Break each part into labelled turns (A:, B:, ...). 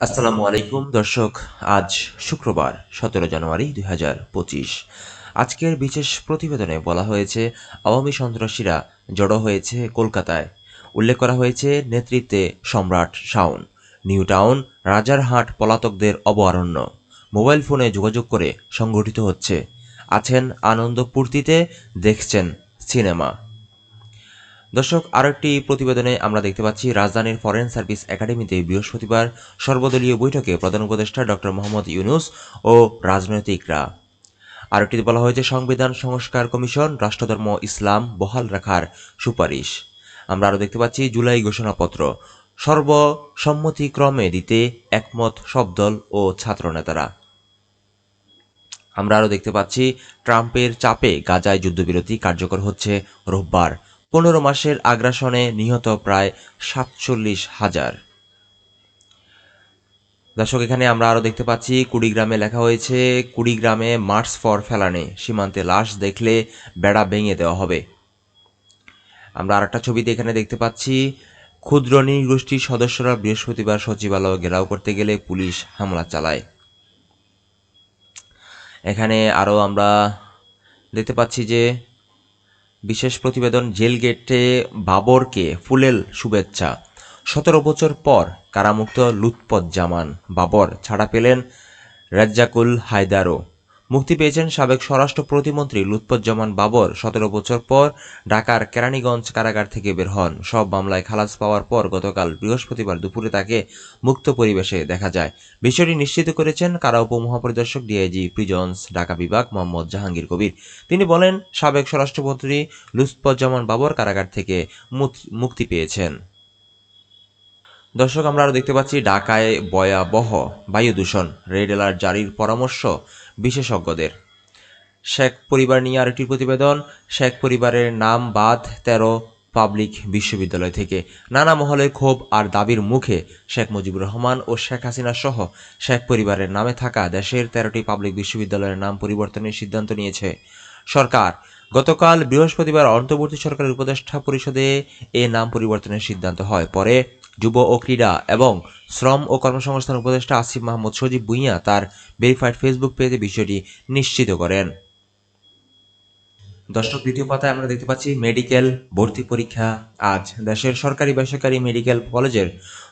A: আসসালামু আলাইকুম, দর্শক। আজ শুক্রবার, সতেরো জানুয়ারি দুই হাজার পঁচিশ। আজকের বিশেষ প্রতিবেদনে বলা হয়েছে, আওয়ামী সন্ত্রাসীরা জড়ো হয়েছে কলকাতায়। উল্লেখ করা হয়েছে, নেতৃত্বে সম্রাট শাওন, নিউ টাউন, রাজারহাট পলাতকদের অবয়ারণ্য। মোবাইল ফোনে যোগাযোগ করে সংগঠিত হচ্ছে। আছেন আনন্দ পূর্তিতে, দেখছেন সিনেমা। দর্শক আরেকটি প্রতিবেদনে আমরা দেখতে পাচ্ছি, রাজধানীর ফরেন সার্ভিস একাডেমিতে বৃহস্পতিবার সর্বদলীয় বৈঠকে প্রধান উপদেষ্টা ডক্টর মোহাম্মদ ইউনুস ও রাজনৈতিকরা। আরেকটিতে বলা হয়েছে, সংবিধান সংস্কার কমিশন রাষ্ট্রধর্ম ইসলাম বহাল রাখার সুপারিশ। আমরা আরও দেখতে পাচ্ছি, জুলাই ঘোষণাপত্র। সর্বসম্মতিক্রমে দিতে একমত সব দল ও ছাত্রনেতারা। আমরা আরও দেখতে পাচ্ছি, ট্রাম্পের চাপে গাজায় যুদ্ধবিরতি কার্যকর হচ্ছে রোববার। পনেরো মাসের আগ্রাসনে নিহত প্রায় সাতচল্লিশ হাজার। দর্শক, এখানে আমরা আরও দেখতে পাচ্ছি, কুড়িগ্রামে লেখা হয়েছে, কুড়িগ্রামে মার্চ ফর ফেলানে সীমান্তে লাশ দেখলে বেড়া ভেঙে দেওয়া হবে। আমরা আরেকটা ছবিতে এখানে দেখতে পাচ্ছি, ক্ষুদ্র নৃগোষ্ঠীর সদস্যরা বৃহস্পতিবার সচিবালয় ঘেরাও করতে গেলে পুলিশ হামলা চালায়। এখানে আরও আমরা দেখতে পাচ্ছি যে বিশেষ প্রতিবেদন জেল গেটে বাবরকে ফুলেল শুভেচ্ছা। সতেরো বছর পর কারামুক্ত লুৎপজ্জামান বাবর ছাড়া পেলেন রাজ্জাকুল হায়দারও। মুক্তি পেয়েছেন সাবেক স্বরাষ্ট্র প্রতিমন্ত্রী লুৎপজ্জামান বাবর। সতেরো বছর পর ঢাকার কেরানীগঞ্জ কারাগার থেকে বের হন। সব মামলায় খালাস পাওয়ার পর গতকাল বৃহস্পতিবার দুপুরে তাকে মুক্ত পরিবেশে দেখা যায়। বিষয়টি নিশ্চিত করেছেন কারা উপমহাপরিদর্শক ডিআইজি প্রিজন্স, ঢাকা বিভাগ মোহাম্মদ জাহাঙ্গীর কবির। তিনি বলেন, সাবেক স্বরাষ্ট্রমন্ত্রী লুৎপজ্জামান বাবর কারাগার থেকে মুক্তি পেয়েছেন। দর্শক, আমরা আরও দেখতে পাচ্ছি ঢাকায় ভয়াবহ বায়ু দূষণ। রেড অ্যালার্ট জারির পরামর্শ বিশেষজ্ঞদের। শেখ পরিবার নিয়ে আরেকটি প্রতিবেদন, শেখ পরিবারের নাম বাদ তেরো পাবলিক বিশ্ববিদ্যালয় থেকে। নানা মহলে ক্ষোভ আর দাবির মুখে শেখ মুজিবুর রহমান ও শেখ হাসিনা সহ শেখ পরিবারের নামে থাকা দেশের তেরোটি পাবলিক বিশ্ববিদ্যালয়ের নাম পরিবর্তনের সিদ্ধান্ত নিয়েছে। সরকার, গতকাল বৃহস্পতিবার অন্তর্বর্তী সরকারের উপদেষ্টা পরিষদে এ নাম পরিবর্তনের সিদ্ধান্ত হয়। পরে যুব ও ক্রীড়া এবং শ্রম ও কর্মসংস্থান উপদেষ্টা আসিফ মাহমুদ সজীব ভুঁইয়া তার ভেরিফাইড ফেসবুক পেজে বিষয়টি নিশ্চিত করেন। দর্শক, দ্বিতীয় পাতায় আমরা দেখতে পাচ্ছি মেডিকেল ভর্তি পরীক্ষা। আজ দেশের সরকারি বেসরকারি মেডিকেল কলেজের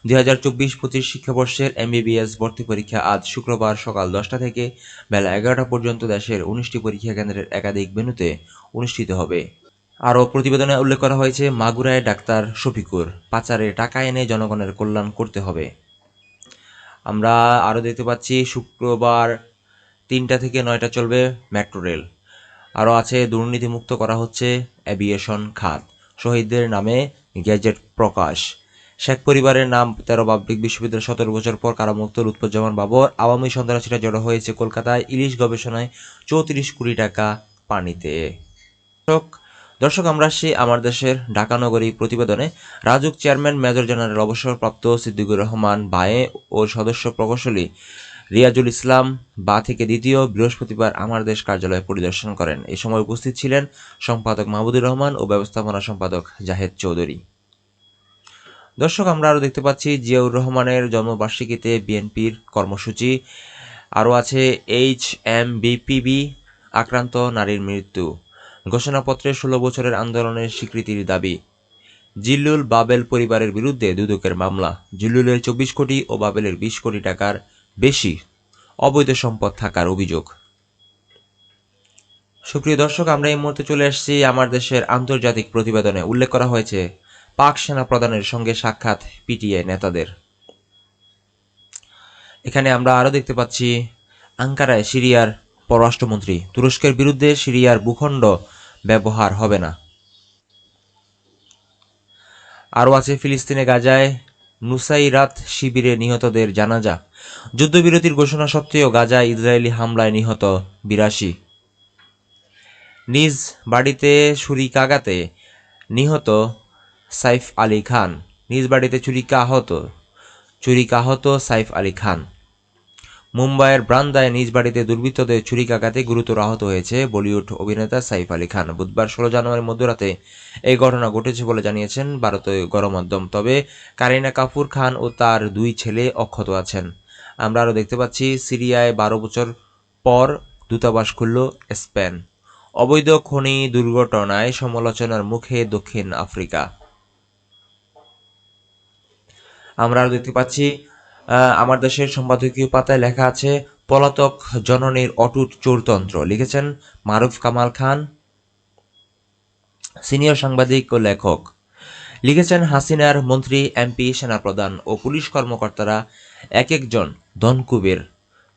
A: দুই হাজার চব্বিশ পঁচিশ শিক্ষাবর্ষের এমবিবিএস ভর্তি পরীক্ষা আজ শুক্রবার সকাল দশটা থেকে বেলা এগারোটা পর্যন্ত দেশের উনিশটি পরীক্ষা কেন্দ্রের একাধিক ভেন্যুতে অনুষ্ঠিত হবে। আরও প্রতিবেদনে উল্লেখ করা হয়েছে, মাগুরায় ডাক্তার শফিকুর পাচারে টাকা এনে জনগণের কল্যাণ করতে হবে। আমরা আরও দেখতে পাচ্ছি, শুক্রবার তিনটা থেকে নয়টা চলবে মেট্রো রেল। আরও আছে, দুর্নীতিমুক্ত করা হচ্ছে অ্যাভিয়েশন খাত। শহীদদের নামে গ্যাজেট প্রকাশ। শেখ পরিবারের নাম তেরো পাবলিক বিশ্ববিদ্যালয় সতেরো বছর পর কারামুক্ত লুৎফুজ্জামান বাবর। আওয়ামী সন্ত্রাসীরা জড়ো হয়েছে কলকাতায়। ইলিশ গবেষণায় চৌত্রিশ কোটি টাকা পানিতে। দর্শক, আমরা আসছি আমার দেশের ঢাকা নগরী প্রতিবেদনে। রাজুক চেয়ারম্যান, মেজর জেনারেল, অবসরপ্রাপ্ত সিদ্দিকুর রহমান বায়ে ও সদস্য প্রকৌশলী রিয়াজুল ইসলাম বা থেকে দ্বিতীয় বৃহস্পতিবার আমার দেশ কার্যালয় পরিদর্শন করেন। এ সময় উপস্থিত ছিলেন সম্পাদক মাহবুদুর রহমান ও ব্যবস্থাপনা সম্পাদক জাহেদ চৌধুরী। দর্শক, আমরা আরও দেখতে পাচ্ছি জিয়াউর রহমানের জন্মবার্ষিকীতে বিএনপির কর্মসূচি। আরও আছে এইচ এম বিপিবি আক্রান্ত নারীর মৃত্যু। ঘোষণাপত্রে ষোলো বছরের আন্দোলনের স্বীকৃতির দাবি। জিল্লুল বাবেল পরিবারের বিরুদ্ধে দুদকের মামলা। জিল্লুলের চব্বিশ কোটি ও বাবেলের বিশ কোটি টাকার বেশি অবৈধ সম্পদ থাকার অভিযোগ। সুপ্রিয় দর্শক, আমরা এই মুহূর্তে চলে আসছি আমার দেশের আন্তর্জাতিক প্রতিবেদনে। উল্লেখ করা হয়েছে, পাক সেনা প্রধানের সঙ্গে সাক্ষাৎ পিটিআই নেতাদের। এখানে আমরা আরও দেখতে পাচ্ছি, আঙ্কারায় সিরিয়ার পররাষ্ট্রমন্ত্রী। তুরস্কের বিরুদ্ধে সিরিয়ার ভূখণ্ড ব্যবহার হবে না। আরও আছে ফিলিস্তিনে গাজায় নুসাইরাত শিবিরে নিহতদের জানাজা। যুদ্ধবিরতির ঘোষণা সত্ত্বেও গাজায় ইসরায়েলি হামলায় নিহত বিরাশি। নিজ বাড়িতে ছুরিকাঘাতে নিহত সাইফ আলী খান। নিজ বাড়িতে ছুরিকাহত ছুরিকাহত সাইফ আলী খান। মুম্বাইয়ের ব্রান্দায় নিজ বাড়িতে দুর্বৃত্তদের ছুরিকাঘাতে গুরুতর আহত হয়েছে বলিউড অভিনেতা সাইফ আলী খান। বুধবার ষোলো জানুয়ারি মধ্যরাতে এই ঘটনা ঘটেছে বলে জানিয়েছেন ভারতীয় গণমাধ্যম। তবে কারিনা কাপুর খান ও তার দুই ছেলে অক্ষত আছেন। আমরা আরও দেখতে পাচ্ছি, সিরিয়ায় বারো বছর পর দূতাবাস খুলল স্পেন। অবৈধ খনি দুর্ঘটনায় সমালোচনার মুখে দক্ষিণ আফ্রিকা। আমরা আরও দেখতে পাচ্ছি আমার দেশের সম্পাদকীয় পাতায় লেখা আছে, পলাতক জননীর অটুট চোরতন্ত্র। লিখেছেন মারুফ কামাল খান, সিনিয়র সাংবাদিক ও লেখক। লিখেছেন হাসিনার মন্ত্রী, এমপি, সেনাপ্রধান ও পুলিশ কর্মকর্তারা এক একজন ধনকুবের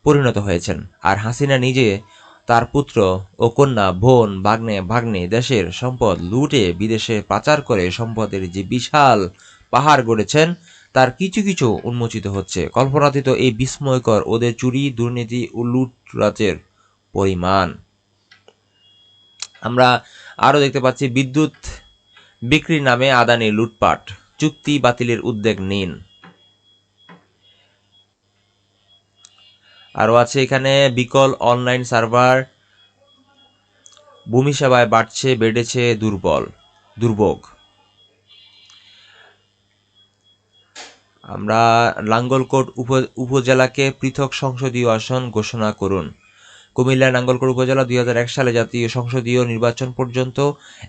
A: পরিণত হয়েছেন। আর হাসিনা নিজে তার পুত্র ও কন্যা, বোন, ভাগ্নে ভাগ্নে দেশের সম্পদ লুটে বিদেশে পাচার করে সম্পদের যে বিশাল পাহাড় গড়েছেন তার কিছু কিছু উন্মোচিত হচ্ছে। কল্পনাতীত এই বিস্ময়কর ওদের চুরি, দুর্নীতি ও লুটরাজের পরিমাণ। আমরা আরও দেখতে পাচ্ছি, বিদ্যুৎ বিক্রির নামে আদানি লুটপাট। চুক্তি বাতিলের উদ্যোগ নিন। আরও আছে এখানে, বিকল অনলাইন সার্ভার। ভূমি সেবায় বাড়ছে, বেড়েছে, দুর্বল, দুর্ভোগ। আমরা লাঙ্গলকোট উপ, উপজেলাকে পৃথক সংসদীয় আসন ঘোষণা করুন। কুমিল্লার নাঙ্গলকোট উপজেলা দুই হাজার এক সালে জাতীয় সংসদীয় নির্বাচন পর্যন্ত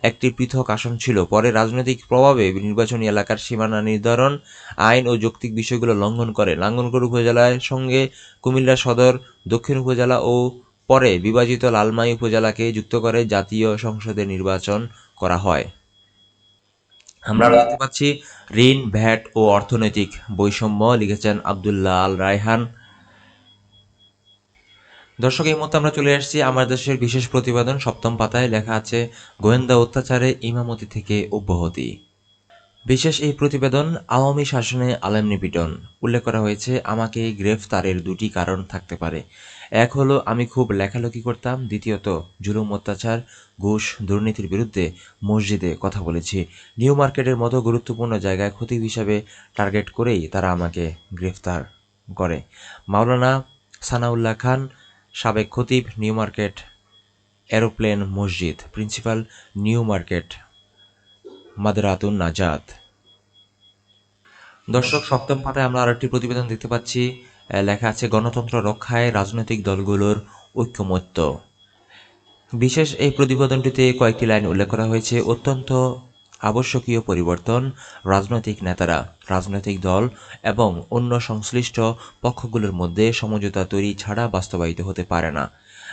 A: একটি পৃথক আসন ছিল। পরে রাজনৈতিক প্রভাবে নির্বাচনী এলাকার সীমানা নির্ধারণ, আইন ও যৌক্তিক বিষয়গুলো লঙ্ঘন করে। নাঙ্গলকোট উপজেলার সঙ্গে কুমিল্লা সদর, দক্ষিণ উপজেলা ও পরে বিভাজিত লালমাই উপজেলাকে যুক্ত করে জাতীয় সংসদে নির্বাচন করা হয়। আমরা দেখতে পাচ্ছি ঋণ, ভ্যাট ও অর্থনৈতিক বৈষম্য লিখেছেন আবদুল্লাহ আল রায়হান। দর্শক, এই মুহূর্তে আমরা চলে আসছি আমার দেশের বিশেষ প্রতিবেদন সপ্তম পাতায়। লেখা আছে, গোয়েন্দা অত্যাচারে ইমামতি থেকে অব্যাহতি। বিশেষ এই প্রতিবেদন আওয়ামী শাসনে আলেম নিপীড়ন উল্লেখ করা হয়েছে, আমাকে গ্রেফতারের দুটি কারণ থাকতে পারে। এক হলো, আমি খুব লেখালেখি করতাম। দ্বিতীয়ত, জুলুম, অত্যাচার, ঘুষ, দুর্নীতির বিরুদ্ধে মসজিদে কথা বলেছি। নিউ মার্কেটের মতো গুরুত্বপূর্ণ জায়গায় ক্ষতি হিসাবে টার্গেট করেই তারা আমাকে গ্রেফতার করে। মাওলানা সানাউল্লাহ খান, সাবেক খতিব, নিউ মার্কেট এরোপ্লেন মসজিদ, প্রিন্সিপাল নিউ মার্কেট মাদরাতুন নাজাত। দর্শক, সপ্তম পাতায় আমরা আরেকটি প্রতিবেদন দেখতে পাচ্ছি। লেখা আছে, গণতন্ত্র রক্ষায় রাজনৈতিক দলগুলোর ঐক্যমত্য বিশেষ এই প্রতিবেদনটিতে কয়েকটি লাইন উল্লেখ করা হয়েছে, অত্যন্ত আবশ্যকীয় পরিবর্তন, রাজনৈতিক নেতারা, রাজনৈতিক দল এবং অন্য সংশ্লিষ্ট পক্ষগুলোর মধ্যে সমঝোতা তৈরি ছাড়া বাস্তবায়িত হতে পারে না।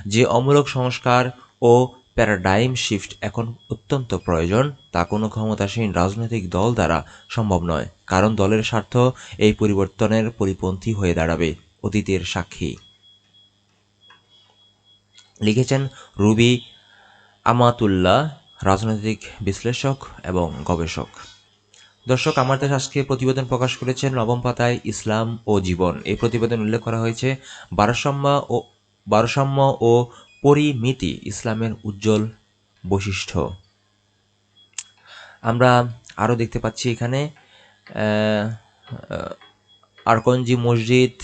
A: যে অমূলক সংস্কার ও প্যারাডাইম শিফট এখন অত্যন্ত প্রয়োজন, তা কোনো ক্ষমতাসীন রাজনৈতিক দল দ্বারা সম্ভব নয়, কারণ দলের স্বার্থ এই পরিবর্তনের পরিপন্থী হয়ে দাঁড়াবে, অতীতের সাক্ষী। লিখেছেন রুবি আমাতুল্লাহ, রাজনৈতিক বিশ্লেষক এবং গবেষক। দর্শক, আমার দেশ আজকে প্রতিবেদন প্রকাশ করেছেন নবম পাতায় ইসলাম ও জীবন। এই প্রতিবেদন উল্লেখ করা হয়েছে, ভারসাম্য ও ভারসাম্য ও পরিমিতি ইসলামের উজ্জ্বল বৈশিষ্ট্য। আমরা আরও দেখতে পাচ্ছি এখানে আহ, মসজিদ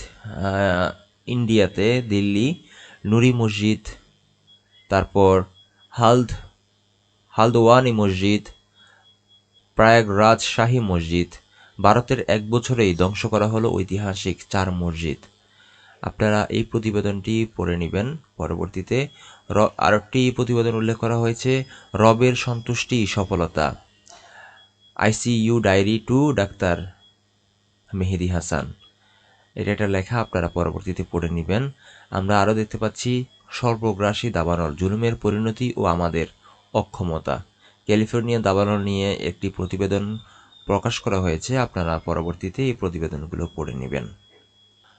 A: ইন্ডিয়াতে দিল্লি নুরি মসজিদ তারপর হালদ হালদোয়ানি মসজিদ প্রয়াগরাজ শাহী মসজিদ। ভারতের এক বছরেই ধ্বংস করা হলো ঐতিহাসিক চার মসজিদ। আপনারা এই প্রতিবেদনটি পড়ে নেবেন। পরবর্তীতে র, আরেকটি প্রতিবেদন উল্লেখ করা হয়েছে, রবের সন্তুষ্টি, সফলতা। ICU diary to doctor Mehedi Hasan. এটা একটা লেখা, আপনারা পরবর্তীতে পড়ে নেবেন। আমরা আরও দেখতে পাচ্ছি, সর্বগ্রাসী দাবানল, জুলুমের পরিণতি ও আমাদের অক্ষমতা। ক্যালিফোর্নিয়া দাবানল নিয়ে একটি প্রতিবেদন প্রকাশ করা হয়েছে, আপনারা পরবর্তীতে এই প্রতিবেদনগুলো পড়ে নেবেন।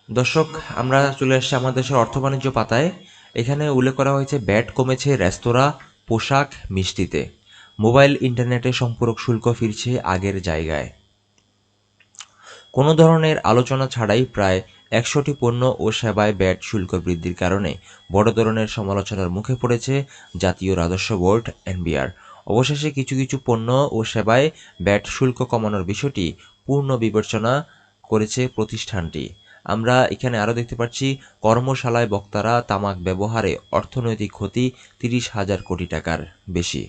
A: দর্শক, আমরা চলে আসছি আমাদের দেশের অর্থ বাণিজ্য পাতায়। এখানে উল্লেখ করা হয়েছে, ব্যাট কমেছে, রেস্তোরাঁ, পোশাক, মিষ্টিতে। মোবাইল ইন্টারনেটে সম্পূরক শুল্ক ফিরছে আগের জায়গায়। কোনো ধরনের আলোচনা ছাড়াই প্রায় একশোটি পণ্য ও সেবায় ব্যাট শুল্ক বৃদ্ধির কারণে বড় ধরনের সমালোচনার মুখে পড়েছে জাতীয় রাজস্ব বোর্ড, এনবিআর। অবশেষে কিছু কিছু পণ্য ও সেবায় ব্যাট শুল্ক কমানোর বিষয়টি পূর্ণ বিবেচনা করেছে প্রতিষ্ঠানটি। আমরা এখানে আরও দেখতে পাচ্ছি, কর্মশালায় বক্তারা তামাক ব্যবহারে অর্থনৈতিক ক্ষতি তিরিশ হাজার কোটি টাকার বেশি।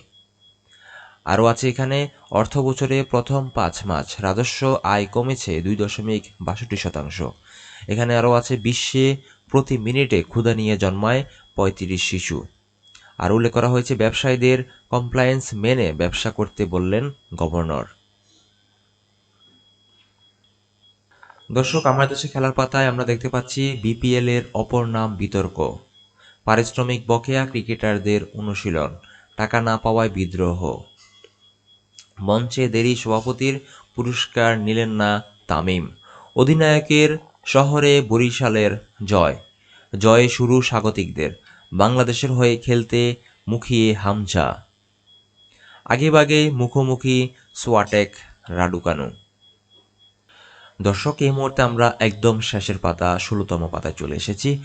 A: আরও আছে এখানে, অর্থ বছরে প্রথম পাঁচ মাস রাজস্ব আয় কমেছে দুই দশমিক বাষট্টি শতাংশ। এখানে আরও আছে, বিশ্বে প্রতি মিনিটে ক্ষুধা নিয়ে জন্মায় পঁয়ত্রিশ শিশু। আর উল্লেখ করা হয়েছে, ব্যবসায়ীদের কমপ্লায়েন্স মেনে ব্যবসা করতে বললেন গভর্নর দর্শক, আমার দেশে খেলার পাতায় আমরা দেখতে পাচ্ছি বিপিএল এর অপর নাম বিতর্ক। পারিশ্রমিক বকেয়া ক্রিকেটারদের অনুশীলন, টাকা না পাওয়ায় বিদ্রোহ। মঞ্চে দেরি সভাপতির পুরস্কার নিলেন না তামিম। অধিনায়কের শহরে বরিশালের জয়। জয়ে শুরু স্বাগতিকদের, বাংলাদেশের হয়ে খেলতে মুখিয়ে হামজা। আগেভাগে মুখোমুখি সোয়াটেক, রাডুকানু। দর্শক, এই মুহূর্তে আমরা একদম শেষের পাতা, ষোলোতম পাতায় চলে এসেছি।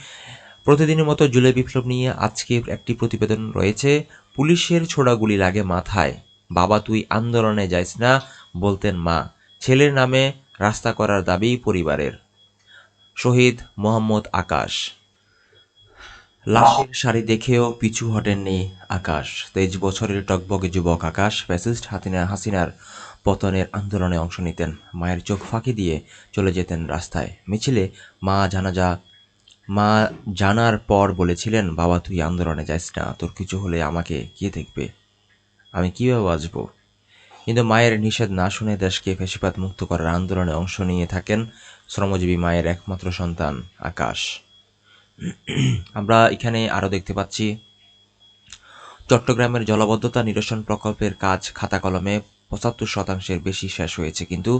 A: প্রতিদিনের মতো জুলে বিপ্লব নিয়ে আজকে একটি প্রতিবেদন রয়েছে। পুলিশের ছোড়াগুলি লাগে মাথায়, বাবা তুই আন্দোলনে যাইস না, বলতেন মা। ছেলের নামে রাস্তা করার দাবি পরিবারের। শহীদ মোহাম্মদ আকাশ। লাশের শাড়ি দেখেও পিছু হটেননি আকাশ। তেইশ বছরের টকবগে যুবক আকাশ ফ্যাসিস্ট হাতিনা হাসিনার পতনের আন্দোলনে অংশ নিতেন। মায়ের চোখ ফাঁকি দিয়ে চলে যেতেন রাস্তায়। মিছিলে মা জানাজা, মা জানার পর বলেছিলেন, বাবা, তুই আন্দোলনে যাইস না, তোর কিছু হলে আমাকে কে দেখবে। আমি কীভাবে বাঁচব? কিন্তু মায়ের নিষেধ না শুনে দেশকে ফেসিপাত মুক্ত করার আন্দোলনে অংশ নিয়ে থাকেন শ্রমজীবী মায়ের একমাত্র সন্তান আকাশ। আমরা এখানে আরও দেখতে পাচ্ছি, চট্টগ্রামের জলবদ্ধতা নিরসন প্রকল্পের কাজ খাতা কলমে পঁচাত্তর শতাংশের বেশি শেষ হয়েছে, কিন্তু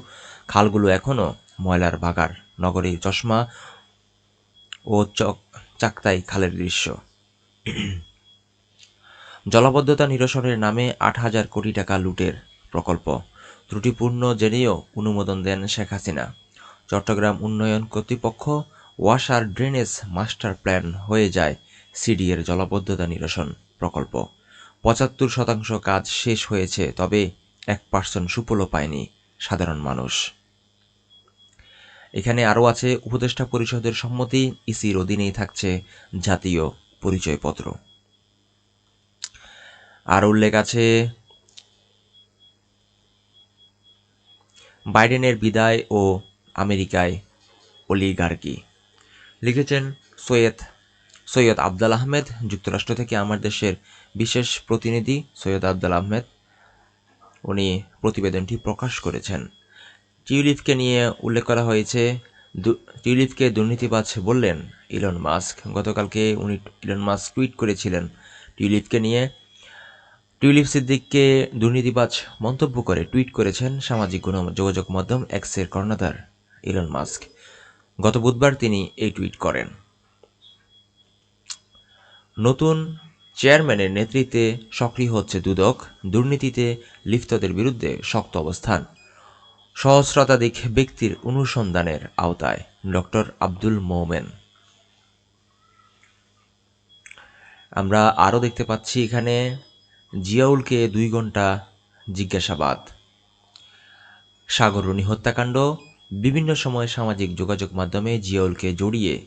A: খালগুলো এখনও ময়লার বাগার। নগরীর চশমা ও চক চাকতাই খালের দৃশ্য। জলাবদ্ধতা নিরসনের নামে আট হাজার কোটি টাকা লুটের প্রকল্প। ত্রুটিপূর্ণ জেনেও অনুমোদন দেন শেখ হাসিনা। চট্টগ্রাম উন্নয়ন কর্তৃপক্ষ ওয়াসার ড্রেনেজ মাস্টার প্ল্যান হয়ে যায় সিডিএর জলাবদ্ধতা নিরসন প্রকল্প। পঁচাত্তর শতাংশ কাজ শেষ হয়েছে, তবে এক পার্সেন্ট সুফলও পায়নি সাধারণ মানুষ। এখানে আরও আছে, উপদেষ্টা পরিষদের সম্মতি, ইসির অধীনেই থাকছে জাতীয় পরিচয়পত্র। আর উল্লেখ আছে, বাইডেনের বিদায় ও আমেরিকায় অলিগার্কি। লিখেছেন সৈয়দ সৈয়দ আবদাল আহমেদ, যুক্তরাষ্ট্র থেকে আমার দেশের বিশেষ প্রতিনিধি সৈয়দ আবদাল আহমেদ। উনি প্রতিবেদনটি প্রকাশ করেছেন। টিউলিপকে নিয়ে উল্লেখ করা হয়েছে টিউলিপকে দুর্নীতিবাজ বললেন ইলন মাস্ক। গতকালকে উনি ইলন মাস্ক টুইট করেছিলেন টিউলিপকে নিয়ে। টিউলিপ সিদ্দিককে দুর্নীতিবাজ মন্তব্য করে টুইট করেছেন সামাজিক গণ, যোগাযোগ মাধ্যম এক্সের কর্ণধার ইলন মাস্ক। গত বুধবার তিনি এই টুইট করেন। নতুন চেয়ারম্যানের নেতৃত্বে সক্রিয় হচ্ছে দুদক, দুর্নীতিতে লিপ্তদের বিরুদ্ধে শক্ত অবস্থান। সহস্রতাধিক ব্যক্তির অনুসন্ধানের আওতায় ডক্টর আব্দুল মোমেন। আমরা আরও দেখতে পাচ্ছি এখানে জিয়াউলকে দুই ঘণ্টা জিজ্ঞাসাবাদ। সাগররণী হত্যাকাণ্ড বিভিন্ন সময়ে সামাজিক যোগাযোগ মাধ্যমে জিয়াউলকে জড়িয়ে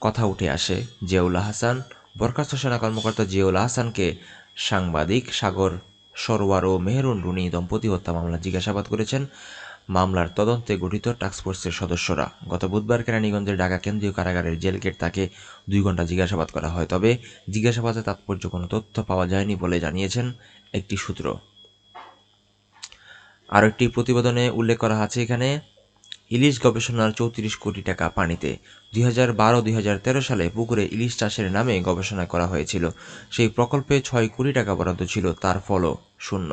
A: কথা উঠে আসে জিয়াউল হাসান বরখাস্ত সেনা কর্মকর্তা জিয়াউল হাসানকে সাংবাদিক সাগর সরোয়ার ও মেহরুন রুনি দম্পতি হত্যা মামলা জিজ্ঞাসাবাদ করেছেন। মামলার তদন্তে গঠিত টাস্কফোর্সের সদস্যরা। গত বুধবার কেরানীগঞ্জের ঢাকা কেন্দ্রীয় কারাগারের জেল গেট তাকে দুই ঘণ্টা জিজ্ঞাসাবাদ করা হয়, তবে জিজ্ঞাসাবাদে তাৎপর্য কোনো তথ্য পাওয়া যায়নি বলে জানিয়েছেন একটি সূত্র। আরও একটি প্রতিবেদনে উল্লেখ করা আছে এখানে, ইলিশ গবেষণার চৌত্রিশ কোটি টাকা পানিতে দুই হাজার বারো, দুই হাজার তেরো সালে পুকুরে ইলিশ চাষের নামে গবেষণা করা হয়েছিল। সেই প্রকল্পে ছয় কোটি টাকা বরাদ্দ ছিল, তার ফলও শূন্য।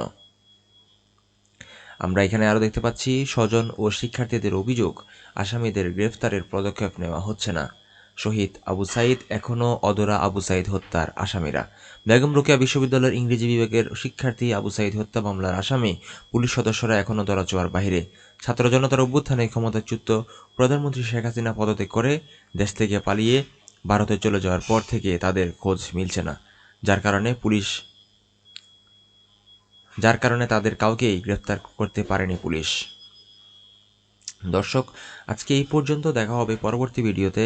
A: আমরা এখানে আরও দেখতে পাচ্ছি, স্বজন ও শিক্ষার্থীদের অভিযোগ, আসামিদের গ্রেফতারের পদক্ষেপ নেওয়া হচ্ছে না। শহীদ আবু সাইদ এখনও অদরা আবু সাইদ হত্যার আসামিরা। বেগম রোকেয়া বিশ্ববিদ্যালয়ের ইংরেজি বিভাগের শিক্ষার্থী আবু সাইদ হত্যা মামলার আসামি পুলিশ সদস্যরা এখনও দরাচোয়ার বাহিরে। ছাত্র জনতার অভ্যুত্থানে ক্ষমতাচ্যুত প্রধানমন্ত্রী শেখ হাসিনা পদত্যাগ করে দেশ থেকে পালিয়ে ভারতে চলে যাওয়ার পর থেকে তাদের খোঁজ মিলছে না। যার কারণে পুলিশ যার কারণে তাদের কাউকেই গ্রেফতার করতে পারেনি পুলিশ। দর্শক, আজকে এই পর্যন্ত দেখা হবে পরবর্তী ভিডিওতে।